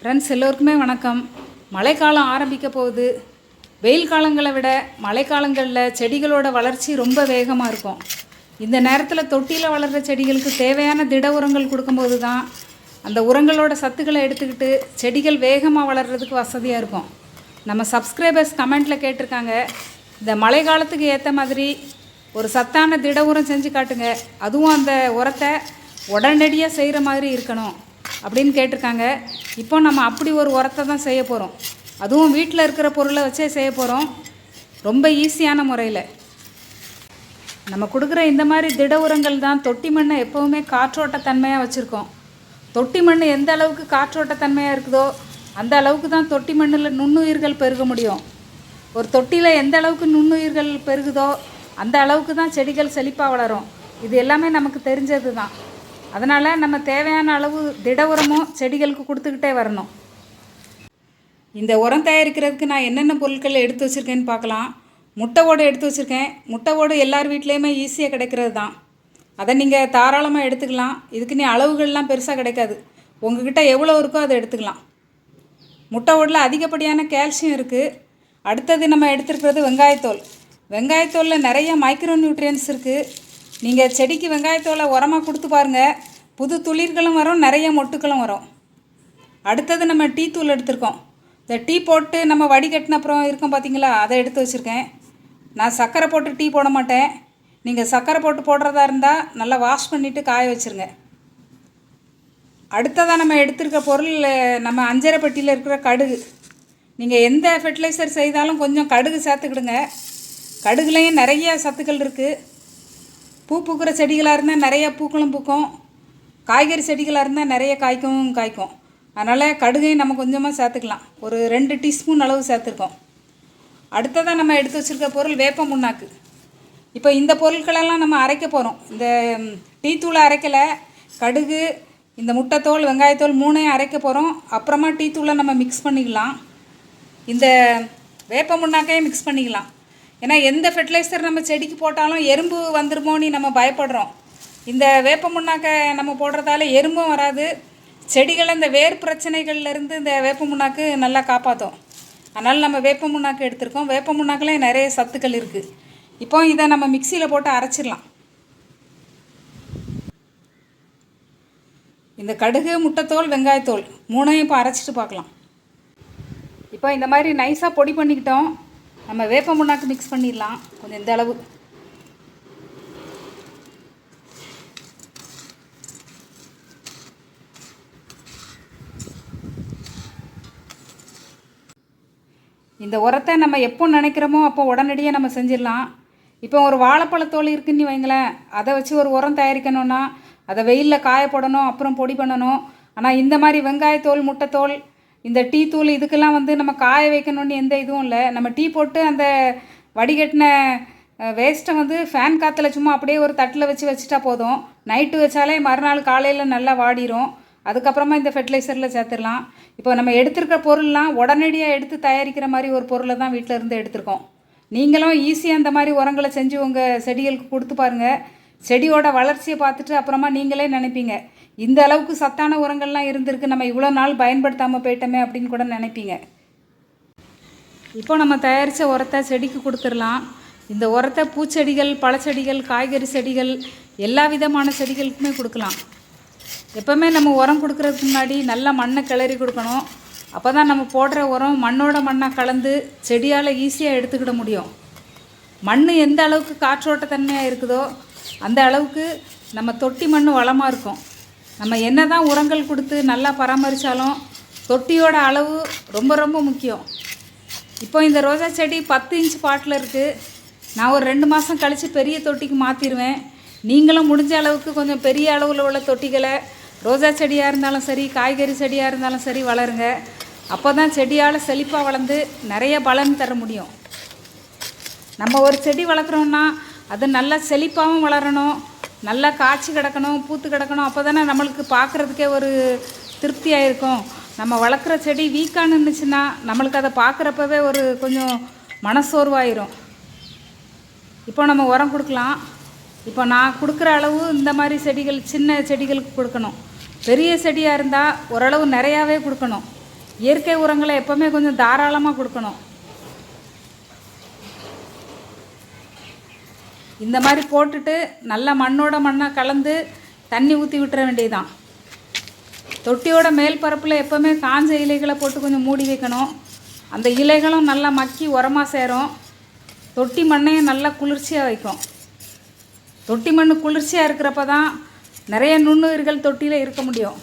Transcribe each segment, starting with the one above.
Friends எல்லோருக்குமே வணக்கம். மழைக்காலம் ஆரம்பிக்க போகுது. வெயில் காலங்களை விட மழைக்காலங்களில் செடிகளோட வளர்ச்சி ரொம்ப வேகமாக இருக்கும். இந்த நேரத்தில் தொட்டியில் வளர்கிற செடிகளுக்கு தேவையான திட உரங்கள் கொடுக்கும்போது தான் அந்த உரங்களோட சத்துக்களை எடுத்துக்கிட்டு செடிகள் வேகமாக வளர்கிறதுக்கு வசதியாக இருக்கும். நம்ம சப்ஸ்கிரைபர்ஸ் கமெண்ட்டில் கேட்டிருக்காங்க. இந்த மழை காலத்துக்கு ஏற்ற மாதிரி ஒரு சத்தான திட உரம் செஞ்சு காட்டுங்க. அதுவும் அந்த உரத்தை உடனடியாக செய்கிற மாதிரி இருக்கணும் அப்படின்னு கேட்டிருக்காங்க. இப்போ நம்ம அப்படி ஒரு உரத்தை தான் செய்ய போகிறோம் அதுவும் வீட்டில் இருக்கிற பொருளை வச்சே செய்ய போகிறோம் ரொம்ப ஈஸியான முறையில். நம்ம கொடுக்குற இந்த மாதிரி திட உரங்கள் தான் தொட்டி மண்ணை எப்போவுமே காற்றோட்டத்தன்மையாக வச்சுருக்கோம். தொட்டி மண் எந்த அளவுக்கு காற்றோட்டத்தன்மையாக இருக்குதோ அந்த அளவுக்கு தான் தொட்டி மண்ணில் நுண்ணுயிர்கள் பெருக முடியும். ஒரு தொட்டியில் எந்த அளவுக்கு நுண்ணுயிர்கள் பெருகுதோ அந்த அளவுக்கு தான் செடிகள் செழிப்பாக வளரும். இது எல்லாமே நமக்கு தெரிஞ்சது தான் அதனால் நம்ம தேவையான அளவு திட உரமும் செடிகளுக்கு கொடுத்துக்கிட்டே வரணும். இந்த உரம் தயாரிக்கிறதுக்கு நான் என்னென்ன பொருட்கள் எடுத்து வச்சுருக்கேன்னு பார்க்கலாம். முட்டை ஓடு எடுத்து வச்சுருக்கேன். முட்டை ஓடு எல்லார் வீட்லேயுமே ஈஸியாக கிடைக்கிறது தான். அதை நீங்கள் தாராளமாக எடுத்துக்கலாம். இதுக்கு நீ அளவுகள்லாம் பெருசாக கிடைக்காது. உங்ககிட்ட எவ்வளோ இருக்கோ அதை எடுத்துக்கலாம். முட்டை ஓடில் அதிகப்படியான கால்சியம் இருக்குது அடுத்தது நம்ம எடுத்துருக்கிறது வெங்காயத்தோல். வெங்காயத்தோலில் நிறைய மைக்ரோ நியூட்ரியன்ஸ் இருக்குது நீங்கள் செடிக்கு வெங்காயத்தோலை உரமாக கொடுத்து பாருங்கள் புது துளிர்களும் வரும் நிறைய மொட்டுக்களும் வரும். அடுத்தது நம்ம டீ தூள் எடுத்திருக்கோம். இந்த டீ போட்டு நம்ம வடிகட்டின அப்புறம் இருக்கோம் பார்த்தீங்களா அதை எடுத்து வச்சுருக்கேன். நான் சர்க்கரை போட்டு டீ போட மாட்டேன். நீங்கள் சர்க்கரை போட்டு போடுறதா இருந்தால் நல்லா வாஷ் பண்ணிவிட்டு காய வச்சுருங்க. அடுத்ததாக நம்ம எடுத்திருக்க பொருள் நம்ம அஞ்சரை பெட்டியில் இருக்கிற கடுகு. நீங்கள் எந்த ஃபெர்டிலைசர் செய்தாலும் கொஞ்சம் கடுகு சேர்த்துக்கிடுங்க. கடுகுலேயும் நிறைய சத்துக்கள் இருக்குது பூ பூக்கிற செடிகளாக இருந்தால் நிறைய பூக்களும் பூக்கும். காய்கறி செடிகளாக இருந்தால் நிறைய காய்க்கும் காய்க்கும். அதனால் கடுகையும் நம்ம கொஞ்சமாக சேர்த்துக்கலாம். ஒரு ரெண்டு டீஸ்பூன் அளவு சேர்த்துருக்கோம். அடுத்ததாக நம்ம எடுத்து வச்சுருக்க பொருள் வேப்ப முன்னாக்கு. இப்போ இந்த பொருட்களெல்லாம் நம்ம அரைக்க போகிறோம் இந்த டீத்தூளை டீ தூளை அரைக்கலை. கடுகு இந்த முட்டைத்தோல் வெங்காயத்தோல் மூணையும் அரைக்க போகிறோம் அப்புறமா டீ தூளை நம்ம மிக்ஸ் பண்ணிக்கலாம். இந்த வேப்ப முன்னாக்கையும் மிக்ஸ் பண்ணிக்கலாம். ஏன்னா எந்த ஃபெர்டிலைசர் நம்ம செடிக்கு போட்டாலும் எறும்பு வந்துருமோன்னு நம்ம பயப்படுறோம். இந்த வேப்ப முன்னாக்கை நம்ம போடுறதால எறும்பும் வராது. செடிகளை இந்த வேர் பிரச்சனைகள்லேருந்து இந்த வேப்ப முன்னாக்கு நல்லா காப்பாற்றும் அதனால் நம்ம வேப்ப முன்னாக்கு எடுத்திருக்கோம். வேப்ப முன்னாக்கில் நிறைய சத்துக்கள் இருக்குது இப்போ இதை நம்ம மிக்சியில் போட்டு அரைச்சிடலாம். இந்த கடுகு முட்டைத்தோல் வெங்காயத்தோல் மூணையும் இப்போ அரைச்சிட்டு பார்க்கலாம். இப்போ இந்த மாதிரி நைஸாக பொடி பண்ணிக்கிட்டோம். நம்ம வேப்ப முன்னாக்கு மிக்ஸ் பண்ணிடலாம். கொஞ்சம் இந்த அளவு. இந்த உரத்தை நம்ம எப்போ நினைக்கிறோமோ அப்போ உடனடியாக நம்ம செஞ்சிடலாம். இப்போ ஒரு வாழைப்பழத்தோல் இருக்குன்னு வைங்களேன். அதை வச்சு ஒரு உரம் தயாரிக்கணும்னா அதை வெயிலில் காய போடணும் அப்புறம் பொடி பண்ணணும். ஆனால் இந்த மாதிரி வெங்காயத்தோல் முட்டைத்தோல் இந்த டீ தூள் இதுக்கெல்லாம் வந்து நம்ம காய வைக்கணும்னு எந்த இதுவும் இல்லை. நம்ம டீ போட்டு அந்த வடிகட்டின வேஸ்ட்டை வந்து ஃபேன் காற்றுல சும்மா அப்படியே ஒரு தட்டில் வச்சு வச்சுட்டா போதும். நைட்டு வச்சாலே மறுநாள் காலையில் நல்லா வாடிரும். அதுக்கப்புறமா இந்த ஃபெர்டிலைசரில் சேர்த்துடலாம். இப்போ நம்ம எடுத்துருக்கிற பொருள்லாம் உடனடியாக எடுத்து தயாரிக்கிற மாதிரி ஒரு பொருளை தான் வீட்டில் இருந்து எடுத்திருக்கோம். நீங்களும் ஈஸியாக அந்த மாதிரி உரங்களை செஞ்சு உங்கள் செடிகளுக்கு கொடுத்து பாருங்கள் செடியோட வளர்ச்சியை பார்த்துட்டு அப்புறமா நீங்களே நினைப்பீங்க. இந்த அளவுக்கு சத்தான உரங்கள்லாம் இருந்திருக்கு. நம்ம இவ்வளோ நாள் பயன்படுத்தாமல் போயிட்டோமே அப்படின்னு கூட நினைப்பீங்க. இப்போ நம்ம தயாரித்த உரத்தை செடிக்கு கொடுத்துடலாம். இந்த உரத்தை பூச்செடிகள் பழச்செடிகள் காய்கறி செடிகள் எல்லா விதமான செடிகளுக்குமே கொடுக்கலாம். எப்போவுமே நம்ம உரம் கொடுக்குறதுக்கு முன்னாடி நல்லா மண்ணை கிளறி கொடுக்கணும். அப்போ தான் நம்ம போடுற உரம் மண்ணோட மண்ணாக கலந்து செடியால் ஈஸியாக எடுத்துக்கிட முடியும். மண் எந்த அளவுக்கு காற்றோட்டத்தன்மையாக இருக்குதோ அந்த அளவுக்கு நம்ம தொட்டி மண் வளமாக இருக்கும். நம்ம என்ன தான் உரங்கள் கொடுத்து நல்லா பராமரித்தாலும் தொட்டியோட அளவு ரொம்ப ரொம்ப முக்கியம். இப்போ இந்த ரோஜா செடி பத்து இன்ச் பாட்டில் இருக்குது நான் ஒரு ரெண்டு மாதம் கழித்து பெரிய தொட்டிக்கு மாற்றிடுவேன் நீங்களும் முடிஞ்ச அளவுக்கு கொஞ்சம் பெரிய அளவில் உள்ள தொட்டிகளை ரோஜா செடியாக இருந்தாலும் சரி காய்கறி செடியாக இருந்தாலும் சரி வளருங்க. அப்போ தான் செடியால் செழிப்பாக வளர்ந்து நிறைய பலன் தர முடியும். நம்ம ஒரு செடி வளர்க்குறோன்னா அது நல்லா செழிப்பாகவும் வளரணும். நல்லா காய்ச்சி கிடக்கணும் பூத்து கிடக்கணும் அப்போ தானே நம்மளுக்கு பார்க்குறதுக்கே ஒரு திருப்தியாக இருக்கும் நம்ம வளர்க்குற செடி வீக்கான இருந்துச்சுன்னா நம்மளுக்கு அதை பார்க்குறப்பவே ஒரு கொஞ்சம் மனசோர்வாயிரும். இப்போ நம்ம உரம் கொடுக்கலாம். இப்போ நான் கொடுக்குற அளவு இந்த மாதிரி செடிகள் சின்ன செடிகளுக்கு கொடுக்கணும். பெரிய செடியாக இருந்தால் ஓரளவு நிறையாவே கொடுக்கணும். இயற்கை உரங்களை எப்போவுமே கொஞ்சம் தாராளமாக கொடுக்கணும். இந்த மாதிரி போட்டுட்டு நல்லா மண்ணோட மண்ணாக கலந்து தண்ணி ஊற்றி விட்டுற வேண்டியதுதான். தொட்டியோட மேல் பரப்பில் எப்போவுமே காஞ்ச இலைகளை போட்டு கொஞ்சம் மூடி வைக்கணும். அந்த இலைகளும் நல்லா மக்கி உரமாக சேரும். தொட்டி மண்ணையும் நல்லா குளிர்ச்சியாக வைக்கும். தொட்டி மண் குளிர்ச்சியாக இருக்கிறப்ப தான் நிறைய நுண்ணுயிர்கள் தொட்டியில் இருக்க முடியும்.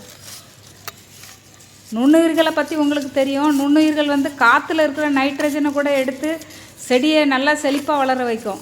நுண்ணுயிர்களை பற்றி உங்களுக்கு தெரியும். நுண்ணுயிர்கள் வந்து காற்றுல இருக்கிற நைட்ரஜனை கூட எடுத்து செடியை நல்லா செழிப்பாக வளர வைக்கும்.